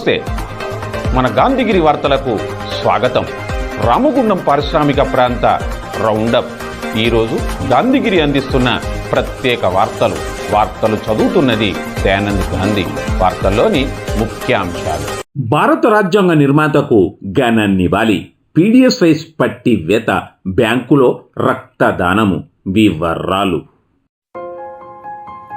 నమస్తే. మన గాంధీగిరి వార్తలకు స్వాగతం. రామగుండం పారిశ్రామిక ప్రాంత రౌండప్. ఈరోజు గాంధీగిరి అందిస్తున్న ప్రత్యేక వార్తలు. వార్తలు చదువుతున్నది దయానంద్ గాంధీ. వార్తల్లోని ముఖ్యాంశాలు. భారత రాజ్యాంగ నిర్మాతకు ఘనాన్నివ్వాలి పీడిఎస్ రైస్ పట్టి వేత బ్యాంకులో రక్తదానము. వివరాలు.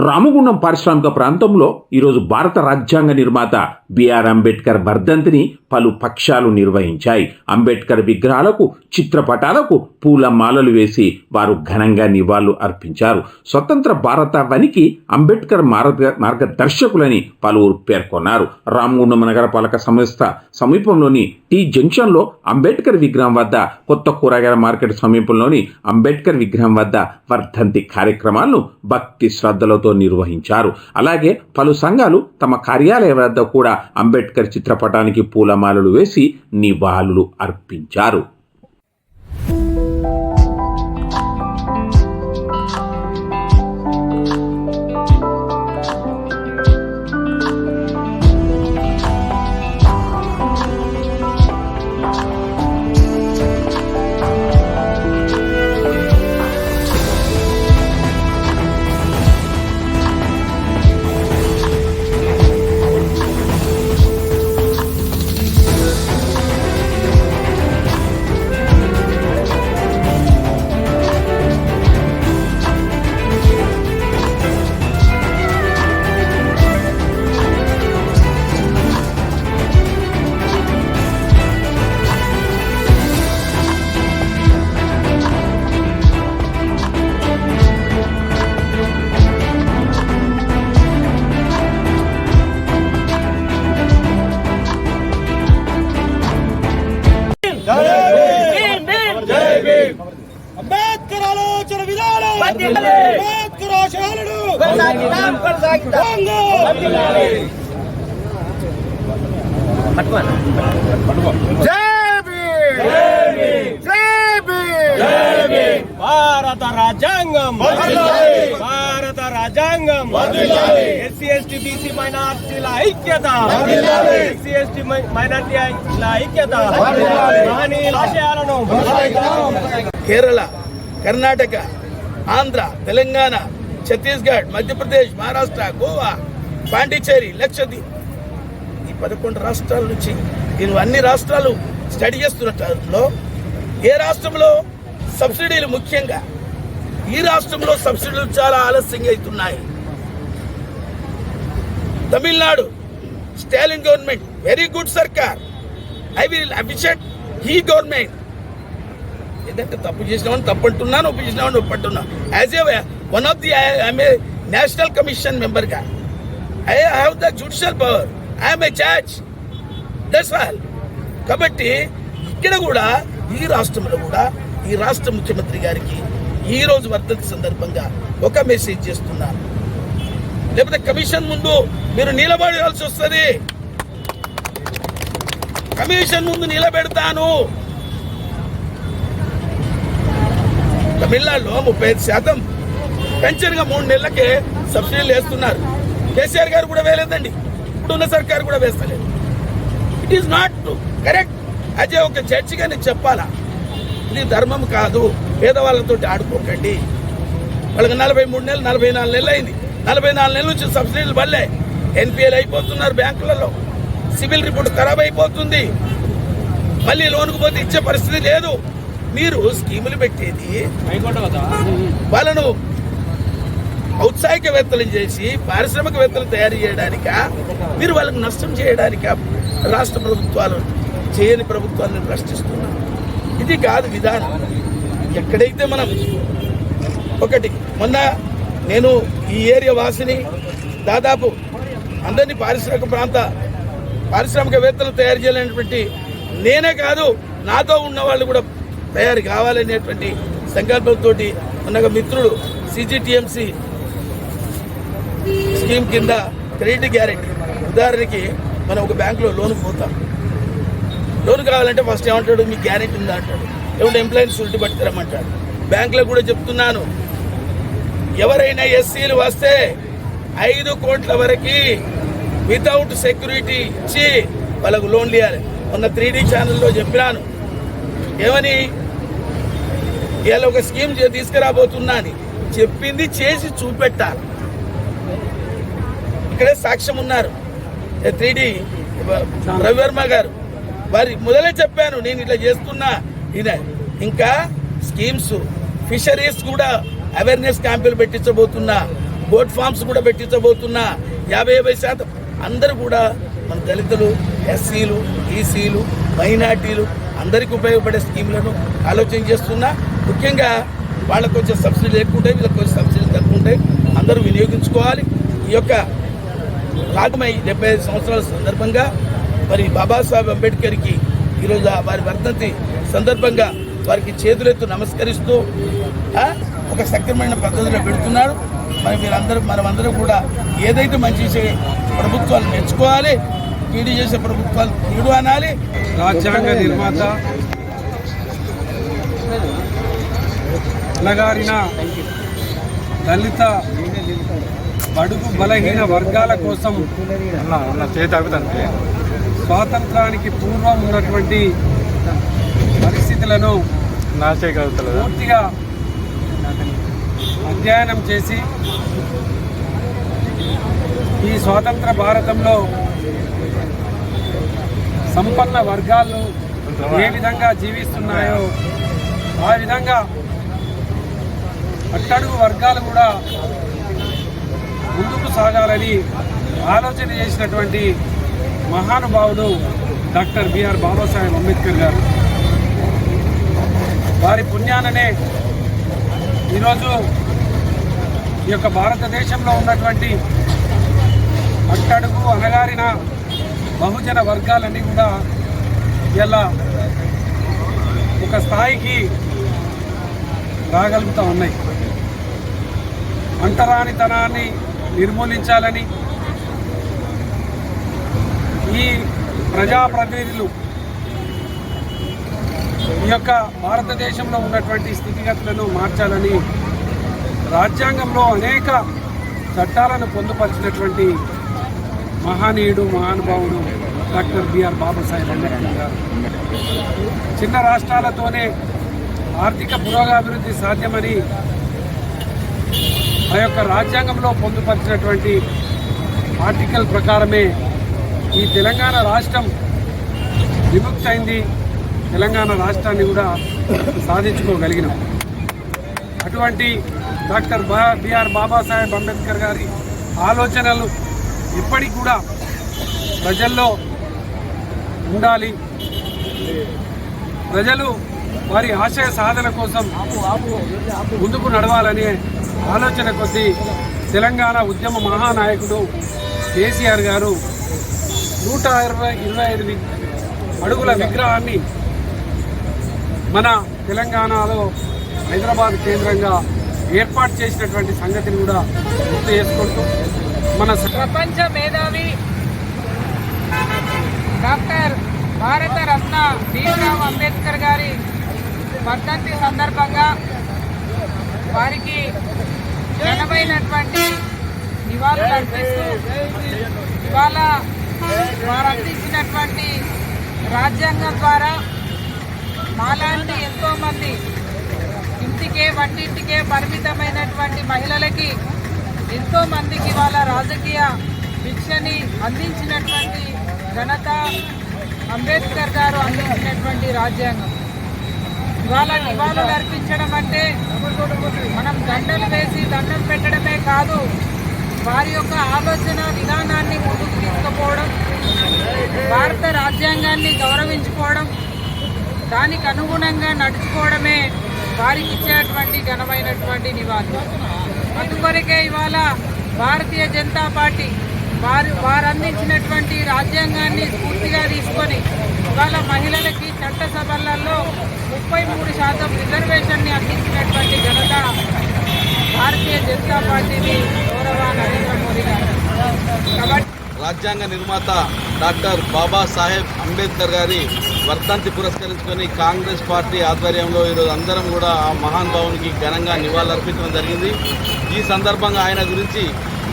Ramagundam పారిశ్రామిక ప్రాంతంలో ఈరోజు భారత రాజ్యాంగ నిర్మాత బిఆర్ అంబేద్కర్ వర్ధంతిని పలు పక్షాలు నిర్వహించాయి. అంబేద్కర్ విగ్రహాలకు చిత్రపటాలకు పూల మాలలు వేసి వారు ఘనంగా నివాళులు అర్పించారు. స్వతంత్ర భారత వనికి అంబేద్కర్ మార్గ మార్గదర్శకులని పలువురు పేర్కొన్నారు. రామగుండం నగరపాలక సంస్థ సమీపంలోని టీ జంక్షన్లో అంబేద్కర్ విగ్రహం వద్ద కొత్త కూరగాయల మార్కెట్ సమీపంలోని అంబేద్కర్ విగ్రహం వద్ద వర్ధంతి కార్యక్రమాలను భక్తి శ్రద్ధలతో నిర్వహించారు. అలాగే పలు సంఘాలు తమ కార్యాలయ వద్ద కూడా అంబేద్కర్ చిత్రపటానికి పూలమాలలు వేసి నివాళులు అర్పించారు. భారత రాజ్యాంగం భారత రాజ్యాంగం ఎస్సీ ఎస్టీ బీసీ మైనార్టీల ఐక్యత ఎస్సీ ఎస్టీ మైనార్టీల ఐక్యత మహనీయుల ఆశయాలను కేరళ కర్ణాటక ఆంధ్ర తెలంగాణ ఛత్తీస్గఢ్ మధ్యప్రదేశ్ మహారాష్ట్ర గోవా పాండిచేరి లక్షద్వీప్. ఈ పదకొండు రాష్ట్రాల నుంచి నేను అన్ని రాష్ట్రాలు స్టడీ చేస్తున్న టైంలో ఏ రాష్ట్రంలో సబ్సిడీలు ముఖ్యంగా? ఈ రాష్ట్రంలో సబ్సిడీలు చాలా ఆలస్యంగా అవుతున్నాయి. Tamil Nadu Stalin government very good సర్కార్. I will appreciate he government. ఏదంటే తప్పు చేసినామని తప్పు అంటున్నాను ఒప్పు చేసినామని ఒప్పు అంటున్నాను. As a one of the I'm a national commission మెంబర్గా. I have the judicial power I'm a judge that's all కాబట్టి ఇక్కడ కూడా ఈ రాష్ట్రంలో కూడా ఈ రాష్ట్ర ముఖ్యమంత్రి గారికి ఈ రోజు వర్ధంతి సందర్భంగా ఒక మెసేజ్ చేస్తున్నాను లేకపోతే కమిషన్ ముందు మీరు నిలబడాల్సి వస్తుంది. కమిషన్ ముందు నిలబెడతాను. తమిళనాడులో ముప్పై ఐదు శాతం పెన్షన్గా మూడు నెలలకే సబ్సిడీలు వేస్తున్నారు. కేసీఆర్ గారు కూడా వేయలేదండి. ఇప్పుడున్న సర్కారు కూడా వేస్తలేదు. ఇట్ ఈస్ నాట్ కరెక్ట్ అదే ఒక జడ్జిగా నేను చెప్పాలా? ఇది ధర్మం కాదు. పేదవాళ్ళతో ఆడుకోకండి. వాళ్ళకి నలభై మూడు నెలలు నలభై నాలుగు నెలలు అయింది. నలభై నాలుగు నెలల నుంచి సబ్సిడీలు పడలే. ఎన్పిఎల్ అయిపోతున్నారు బ్యాంకులలో. సివిల్ రిపోర్ట్ ఖరాబ్ అయిపోతుంది. మళ్ళీ లోనుకు పోతే ఇచ్చే పరిస్థితి లేదు. మీరు స్కీములు పెట్టేది వాళ్ళను ఔత్సాహికవేత్తలు చేసి పారిశ్రామికవేత్తలు తయారు చేయడానిక? మీరు వాళ్ళకి నష్టం చేయడానిక రాష్ట్ర ప్రభుత్వాలు చేయని ప్రభుత్వాలను ప్రశ్నిస్తున్నాను ఇది కాదు విధానం. ఎక్కడైతే మనం ఒకటి మొన్న నేను ఈ ఏరియా వాసిని దాదాపు అందరినీ పారిశ్రామిక ప్రాంత పారిశ్రామికవేత్తలు తయారు చేయాలనేటువంటి నేనే కాదు నాతో ఉన్న వాళ్ళు కూడా తయారు కావాలనేటువంటి సంకల్పంతో ఉన్న మిత్రుడు సిజిటిఎంసి స్కీమ్ కింద క్రెడిట్ గ్యారెంటీ. ఉదాహరణకి మనం ఒక బ్యాంకులో లోన్ పోతాం. లోన్ కావాలంటే ఫస్ట్ ఏమంటాడు? మీకు గ్యారెంటీ ఉందా? అంటాడు. ఎవరు ఎంప్లాయీని సుల్టి పట్టుకురమ్మంటాడు. బ్యాంకులో కూడా చెప్తున్నాను. ఎవరైనా ఎస్సీలు వస్తే ఐదు కోట్ల వరకు వితౌట్ సెక్యూరిటీ ఇచ్చి వాళ్ళకు లోన్లు ఇవ్వాలి మొన్న త్రీడీ ఛానల్లో చెప్పినాను. ఏమని? ఇవాళ ఒక స్కీమ్ తీసుకురాబోతున్నా అని. చెప్పింది చేసి చూపెట్టాలి. ఇక్కడే సాక్ష్యం ఉన్నారు. త్రీడి రవివర్మ గారు. వారి మొదలే చెప్పాను నేను ఇట్లా చేస్తున్నా. ఇదే ఇంకా స్కీమ్స్ ఫిషరీస్ కూడా అవేర్నెస్ క్యాంపులు పెట్టించబోతున్నా. బోట్ ఫార్మ్స్ కూడా పెట్టించబోతున్నా. యాభై యాభై శాతం అందరూ కూడా మన దళితులు ఎస్సీలు ఈసీలు మైనార్టీలు అందరికీ ఉపయోగపడే స్కీములను ఆలోచన చేస్తున్నా. ముఖ్యంగా వాళ్ళకు వచ్చే సబ్సిడీలు ఎక్కువ ఉంటాయి వీళ్ళకి వచ్చే సబ్సిడీలు తక్కువ ఉంటాయి. అందరూ వినియోగించుకోవాలి. ఈ యొక్క రాగమై డెబ్బై ఐదు సంవత్సరాల సందర్భంగా మరి బాబాసాహెబ్ అంబేద్కర్కి ఈరోజు వారి వర్ధంతి సందర్భంగా వారికి చేతులెత్తు నమస్కరిస్తూ ఒక సక్రమైన పద్ధతిలో పెడుతున్నారు. మరి మీరందరూ మనమందరం కూడా ఏదైతే మంచి చేసే ప్రభుత్వాలు మెచ్చుకోవాలి కీడు చేసే ప్రభుత్వాలు కీడు అనాలి. రాజ్యాంగ నిర్మాత అలగారిన దళిత బడుగు బలహీన వర్గాల కోసం స్వాతంత్రానికి పూర్వం ఉన్నటువంటి పరిస్థితులను పూర్తిగా అధ్యయనం చేసి ఈ స్వాతంత్ర భారతంలో సంపన్న వర్గాలు ఏ విధంగా జీవిస్తున్నాయో ఆ విధంగా అట్టడుగు వర్గాలు కూడా ముందుకు సాగాలని ఆలోచన చేసినటువంటి మహానుభావుడు డాక్టర్ బిఆర్ బాబాసాహెబ్ అంబేద్కర్ గారు. వారి పుణ్యాననే ఈరోజు ఈ యొక్క భారతదేశంలో ఉన్నటువంటి అట్టడుగు అనగారిన బహుజన వర్గాలన్నీ కూడా ఇలా ఒక స్థాయికి రాగలుగుతూ ఉన్నాయి. అంటరానితనాన్ని నిర్మూలించాలని ఈ ప్రజాప్రతినిధులు ఈ యొక్క భారతదేశంలో ఉన్నటువంటి స్థితిగతులను మార్చాలని రాజ్యాంగంలో అనేక చట్టాలను పొందుపరిచినటువంటి మహానీయుడు మహానుభావుడు డాక్టర్ బిఆర్ బాబాసాహెబ్ అంబేద్కర్ గారు. చిన్న రాష్ట్రాలతోనే ఆర్థిక పురోగాభివృద్ధి సాధ్యమని ఆ యొక్క రాజ్యాంగంలో పొందుపరిచినటువంటి ఆర్టికల్ ప్రకారమే ఈ తెలంగాణ రాష్ట్రం విముక్తైంది. తెలంగాణ రాష్ట్రాన్ని కూడా సాధించుకోగలిగినాం. అటువంటి డాక్టర్ బా బిఆర్ బాబాసాహెబ్ అంబేద్కర్ గారి ఆలోచనలు ఇప్పటికి కూడా ప్రజల్లో ఉండాలి. ప్రజలు వారి ఆశయ సాధన కోసం ముందుకు నడవాలనే ఆలోచన కొద్దీ తెలంగాణ ఉద్యమ మహానాయకుడు కేసీఆర్ గారు నూట ఇరవై ఇరవై ఐదు అడుగుల విగ్రహాన్ని మన తెలంగాణలో హైదరాబాద్ కేంద్రంగా ఏర్పాటు చేసినటువంటి సంగతిని కూడా గుర్తు చేసుకుంటూ మన ప్రపంచ మేధావి డాక్టర్ భారత రత్న భీమరావు అంబేద్కర్ గారి వర్ధంతి సందర్భంగా వారికి ఘనమైనటువంటి నివాళులు అర్పిస్తూ ఇవాళ వారు అందించినటువంటి రాజ్యాంగం ద్వారా మాలాంటి ఎంతోమంది ఇంటికే వంటింటికే పరిమితమైనటువంటి మహిళలకి ఎంతోమందికి ఇవాళ వాళ్ళ రాజకీయ భిక్షని అందించినటువంటి ఘనత అంబేద్కర్ గారు అందించినటువంటి రాజ్యాంగం. ఇవాళ నివాళులు అర్పించడం అంటే మనం దండలు వేసి దండం పెట్టడమే కాదు వారి యొక్క ఆలోచన విధానాన్ని ముందుకు తీసుకుపోవడం భారత రాజ్యాంగాన్ని గౌరవించుకోవడం దానికి అనుగుణంగా నడుచుకోవడమే వారికి ఇచ్చేటువంటి ఘనమైనటువంటి నివాళి అందుకొరకే ఇవాళ భారతీయ జనతా పార్టీ వారు వారు అందించినటువంటి రాజ్యాంగాన్ని స్ఫూర్తిగా తీసుకొని ఇవాళ మహిళలకి చట్టసభలలో ముప్పై మూడు శాతం రిజర్వేషన్ని అందించినటువంటి ఘనత భారతీయ జనతా పార్టీని గౌరవ నరేంద్ర మోదీ గారు. కాబట్టి రాజ్యాంగ నిర్మాత డాక్టర్ బాబాసాహెబ్ అంబేద్కర్ గారి వర్ధంతి పురస్కరించుకొని కాంగ్రెస్ పార్టీ ఆధ్వర్యంలో ఈరోజు అందరం కూడా ఆ మహాన్ భావునికి ఘనంగా నివాళులర్పించడం జరిగింది. ఈ సందర్భంగా ఆయన గురించి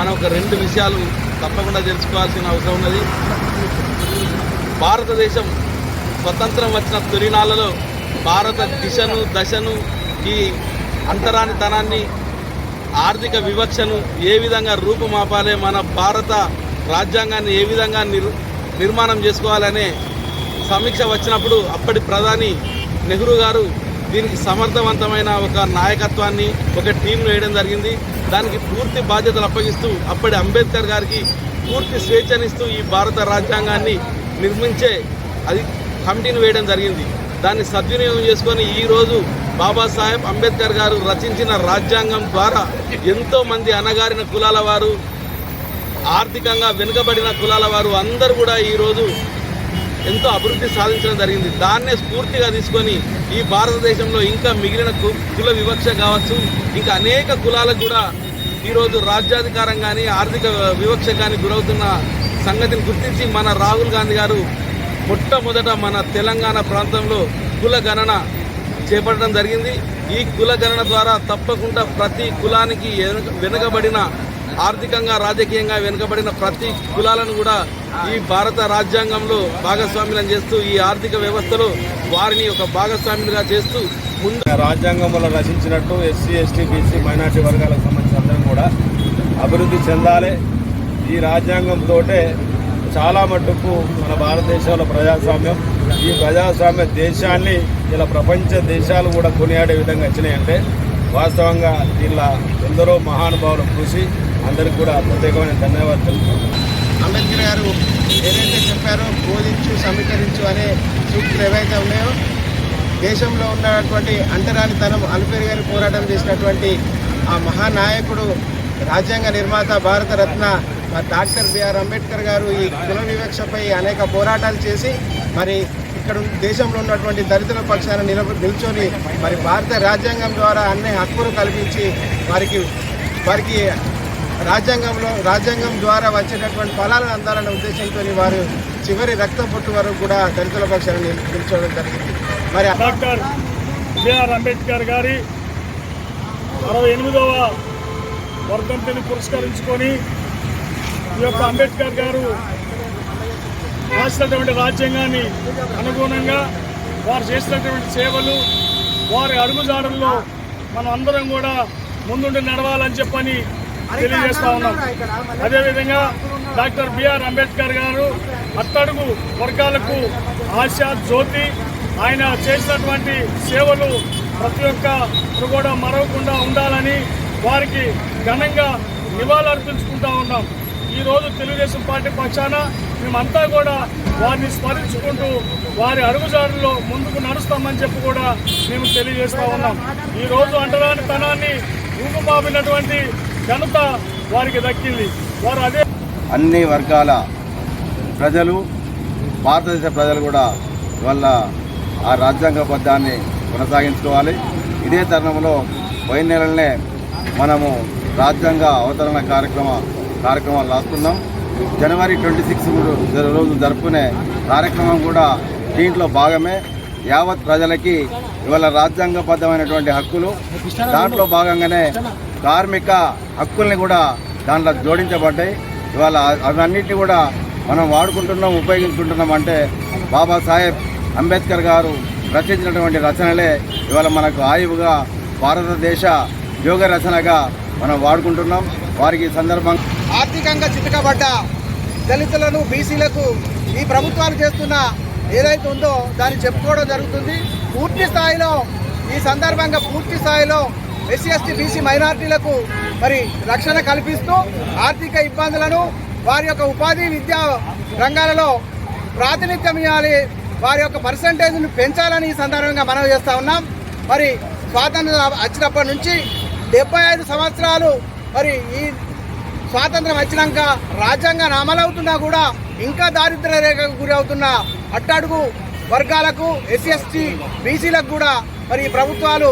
మనం ఒక రెండు విషయాలు తప్పకుండా తెలుసుకోవాల్సిన అవసరం ఉన్నది. భారతదేశం స్వతంత్రం వచ్చిన తొలినాళ్ళలో భారత దిశను దశను ఈ అంతరానితనాన్ని ఆర్థిక వివక్షను ఏ విధంగా రూపుమాపాలి మన భారత రాజ్యాంగాన్ని ఏ విధంగా నిర్ నిర్మాణం చేసుకోవాలనే సమీక్ష వచ్చినప్పుడు అప్పటి ప్రధాని నెహ్రూ గారు దీనికి సమర్థవంతమైన ఒక నాయకత్వాన్ని ఒక టీంను వేయడం జరిగింది. దానికి పూర్తి బాధ్యతలు అప్పగిస్తూ అప్పటి అంబేద్కర్ గారికి పూర్తి స్వేచ్ఛనిస్తూ ఈ భారత రాజ్యాంగాన్ని నిర్మించే అది కమిటీని వేయడం జరిగింది. దాన్ని సద్వినియోగం చేసుకొని ఈరోజు బాబాసాహెబ్ అంబేద్కర్ గారు రచించిన రాజ్యాంగం ద్వారా ఎంతో మంది అనగారిన కులాల వారు ఆర్థికంగా వెనుకబడిన కులాల వారు అందరూ కూడా ఈరోజు ఎంతో అభివృద్ధి సాధించడం జరిగింది. దాన్నే స్ఫూర్తిగా తీసుకొని ఈ భారతదేశంలో ఇంకా మిగిలిన కు- కుల వివక్ష కావచ్చు ఇంకా అనేక కులాలకు కూడా ఈరోజు రాజ్యాధికారం కానీ ఆర్థిక వివక్ష కానీ గురవుతున్న సంగతిని గుర్తించి మన రాహుల్ గాంధీ గారు మొట్టమొదట మన తెలంగాణ ప్రాంతంలో కుల గణన చేపట్టడం జరిగింది. ఈ కుల గణన ద్వారా తప్పకుండా ప్రతి కులానికి వెనుక- వెనుకబడిన ఆర్థికంగా రాజకీయంగా వెనుకబడిన ప్రతి కులాలను కూడా ఈ భారత రాజ్యాంగంలో భాగస్వామ్యం చేస్తూ ఈ ఆర్థిక వ్యవస్థలో వారిని ఒక భాగస్వాములుగా చేస్తూ ముందు రాజ్యాంగంలో రచించినట్టు ఎస్సీ ఎస్టీ బీసీ మైనార్టీ వర్గాలకు సంబంధించిన అందరం కూడా అభివృద్ధి చెందాలి. ఈ రాజ్యాంగంతో చాలా మటుకు మన భారతదేశంలో ప్రజాస్వామ్యం. ఈ ప్రజాస్వామ్య దేశాన్ని ఇలా ప్రపంచ దేశాలు కూడా కొనియాడే విధంగా వచ్చినాయంటే వాస్తవంగా దీనిలో ఎందరో మహానుభావులు కృషి అందరికీ కూడా ప్రత్యేకమైన ధన్యవాదాలు తెలుపుతున్నాం. అంబేద్కర్ గారు ఏదైతే చెప్పారో బోధించు సమీకరించు అనే సూక్తులు ఏవైతే ఉన్నాయో దేశంలో ఉన్నటువంటి అంటరానితనం అలుపేరు గారి పోరాటం చేసినటువంటి ఆ మహానాయకుడు రాజ్యాంగ నిర్మాత భారతరత్న మరి డాక్టర్ బిఆర్ అంబేద్కర్ గారు ఈ కుల వివక్షపై అనేక పోరాటాలు చేసి మరి ఇక్కడ దేశంలో ఉన్నటువంటి దళితుల పక్షాన నిలబ నిల్చొని మరి భారత రాజ్యాంగం ద్వారా అన్ని హక్కులు కల్పించి వారికి వారికి రాజ్యాంగంలో రాజ్యాంగం ద్వారా వచ్చేటటువంటి ఫలాలను అందాలనే ఉద్దేశంతో వారు చివరి రక్త పొట్టు వరకు కూడా దళితుల పక్షాన్ని నిల్చోవడం జరిగింది. మరి డాక్టర్ బిఆర్ అంబేద్కర్ గారి అరవై ఎనిమిదవ వర్ధంతిని పురస్కరించుకొని ఈ యొక్క అంబేద్కర్ గారు రాసినటువంటి రాజ్యాంగాన్ని అనుగుణంగా వారు చేసినటువంటి సేవలు వారి అడుగుజాడల్లో మనం అందరం కూడా ముందుండి నడవాలని చెప్పని తెలియజేస్తా ఉన్నాం. అదేవిధంగా డాక్టర్ బిఆర్ అంబేద్కర్ గారు అట్టడుగు వర్గాలకు ఆశా జ్యోతి ఆయన చేసినటువంటి సేవలు ప్రతి ఒక్కరు కూడా మరవకుండా ఉండాలని వారికి ఘనంగా నివాళులర్పించుకుంటా ఉన్నాం. ఈ రోజు తెలుగుదేశం పార్టీ పక్షాన మేమంతా కూడా వారిని స్మరించుకుంటూ వారి అడుగుజాడుల్లో ముందుకు నడుస్తామని చెప్పి కూడా మేము తెలియజేస్తా ఉన్నాం. ఈ రోజు అంటరాని తనాన్ని రూపుమాపినటువంటి ఘనత వారికి దక్కింది. వారు అదే అన్ని వర్గాల ప్రజలు భారతదేశ ప్రజలు కూడా వాళ్ళ ఆ రాజ్యాంగబద్ధాన్ని కొనసాగించుకోవాలి. ఇదే తరుణంలో పోయిన నెలలనే మనము రాజ్యాంగ అవతరణ కార్యక్రమ కార్యక్రమాలు రాస్తున్నాం. జనవరి ట్వంటీ సిక్స్ రోజు జరుపుకునే కార్యక్రమం కూడా దీంట్లో భాగమే. యావత్ ప్రజలకి ఇవాళ రాజ్యాంగబద్ధమైనటువంటి హక్కులు దాంట్లో భాగంగానే కార్మిక హక్కుల్ని కూడా దాంట్లో జోడించబడ్డాయి. ఇవాళ అవన్నిటిని కూడా మనం వాడుకుంటున్నాం ఉపయోగించుకుంటున్నాం అంటే బాబాసాహెబ్ అంబేద్కర్ గారు రచించినటువంటి రచనలే ఇవాళ మనకు ఆయువుగా భారతదేశ యోగ రచనగా మనం వాడుకుంటున్నాం. వారికి సందర్భం సందర్భంగా ఆర్థికంగా చితకబడ్డ దళితులను బీసీలకు ఈ ప్రభుత్వాలు చేస్తున్న ఏదైతే ఉందో దాన్ని చెప్పుకోవడం జరుగుతుంది. పూర్తి స్థాయిలో ఈ సందర్భంగా పూర్తి స్థాయిలో ఎస్సీ ఎస్టీ బీసీ మైనార్టీలకు మరి రక్షణ కల్పిస్తూ ఆర్థిక ఇబ్బందులను వారి యొక్క ఉపాధి విద్యా రంగాలలో ప్రాతినిధ్యం ఇవ్వాలి. వారి యొక్క పర్సంటేజ్ను పెంచాలని ఈ సందర్భంగా మనం చేస్తూ ఉన్నాం. మరి స్వాతంత్రం వచ్చినప్పటి నుంచి డెబ్బై ఐదు సంవత్సరాలు మరి ఈ స్వాతంత్రం వచ్చినాక రాజ్యాంగం అమలవుతున్నా కూడా ఇంకా దారిద్ర్య రేఖకు గురి అవుతున్న అట్టడుగు వర్గాలకు ఎస్సీ ఎస్టీ బీసీలకు కూడా మరి ప్రభుత్వాలు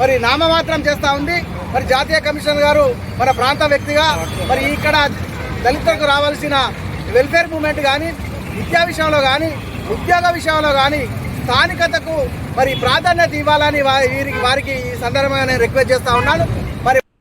మరి నామమాత్రం చేస్తూ ఉంది. మరి జాతీయ కమిషన్ గారు మన ప్రాంత వ్యక్తిగా మరి ఇక్కడ దళితులకు రావాల్సిన వెల్ఫేర్ మూమెంట్ కానీ విద్యా విషయంలో కానీ ఉద్యోగ విషయంలో కానీ స్థానికతకు మరి ప్రాధాన్యత ఇవ్వాలని వారికి వీరికి వారికి ఈ సందర్భంగా నేను రిక్వెస్ట్ చేస్తూ ఉన్నాను.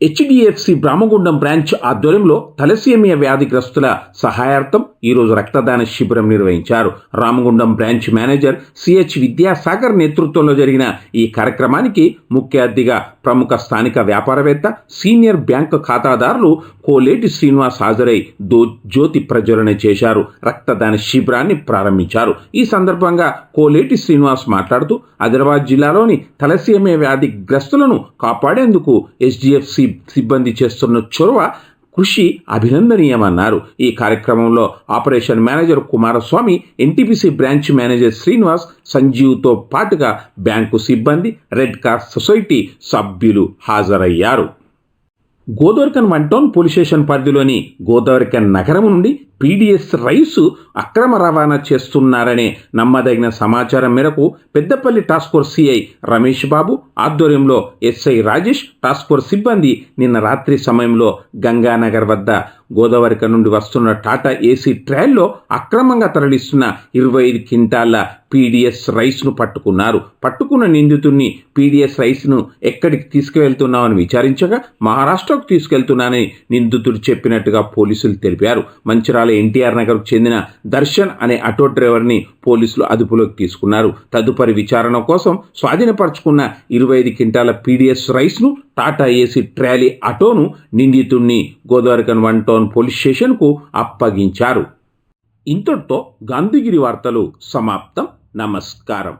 హెచ్డిఎఫ్సి రామగుండం బ్రాంచ్ ఆధ్వర్యంలో తలసేమియా వ్యాధిగ్రస్తుల సహాయార్థం ఈరోజు రక్తదాన శిబిరం నిర్వహించారు. Ramagundam branch manager CH Vidyasagar నేతృత్వంలో జరిగిన ఈ కార్యక్రమానికి ముఖ్య అతిథిగా ప్రముఖ స్థానిక వ్యాపారవేత్త సీనియర్ బ్యాంకు ఖాతాదారులు కోలేటి శ్రీనివాస్ హాజరై దో జ్యోతి ప్రజ్వలన చేశారు. రక్తదాన శిబిరాన్ని ప్రారంభించారు. ఈ సందర్భంగా కోలేటి శ్రీనివాస్ మాట్లాడుతూ ఆదిలాబాద్ జిల్లాలోని తలసేమియా వ్యాధిగ్రస్తులను కాపాడేందుకు ఎస్డిఎఫ్సి సిబ్బంది చేస్తున్న చొరవ కృషి అభినందనీయమన్నారు. ఈ కార్యక్రమంలో operation manager Kumaraswamy NTPC branch manager Srinivas సంజీవ్తో పాటుగా బ్యాంకు సిబ్బంది రెడ్ క్రాస్ సొసైటీ సభ్యులు హాజరయ్యారు. Godavarikhani one town police station పరిధిలోని గోదావరికన్ నగరం నుండి పీడీఎస్ రైసు అక్రమ రవాణా చేస్తున్నారనే నమ్మదగిన సమాచారం మేరకు Peddapalli task force CI Ramesh Babu ఆధ్వర్యంలో ఎస్ఐ రాజేష్ టాస్క్ ఫోర్స్ సిబ్బంది నిన్న రాత్రి సమయంలో గంగానగర్ వద్ద గోదావరిక నుండి వస్తున్న టాటా ఏసీ ట్రైల్లో అక్రమంగా తరలిస్తున్న ఇరవై ఐదు క్వింటాల పీడిఎస్ రైస్ను పట్టుకున్నారు. పట్టుకున్న నిందితుడిని పీడిఎస్ రైస్ను ఎక్కడికి తీసుకువెళ్తున్నామని విచారించగా మహారాష్ట్రకు తీసుకెళ్తున్నానని నిందితుడు చెప్పినట్టుగా పోలీసులు తెలిపారు. మంచిరాల ఎన్టీఆర్ నగర్కు చెందిన దర్శన్ అనే ఆటో డ్రైవర్ని పోలీసులు అదుపులోకి తీసుకున్నారు. తదుపరి విచారణ కోసం స్వాధీనపరచుకున్న ఇరవై ఐదు క్వింటాల పీడిఎస్ రైస్ను టాటా ఏసీ ట్రాలీ ఆటోను నిందితుడిని గోదావరికన్ వన్ టౌన్ పోలీస్ స్టేషన్కు అప్పగించారు. ఇంతటితో గాంధీగిరి వార్తలు సమాప్తం. నమస్కారం.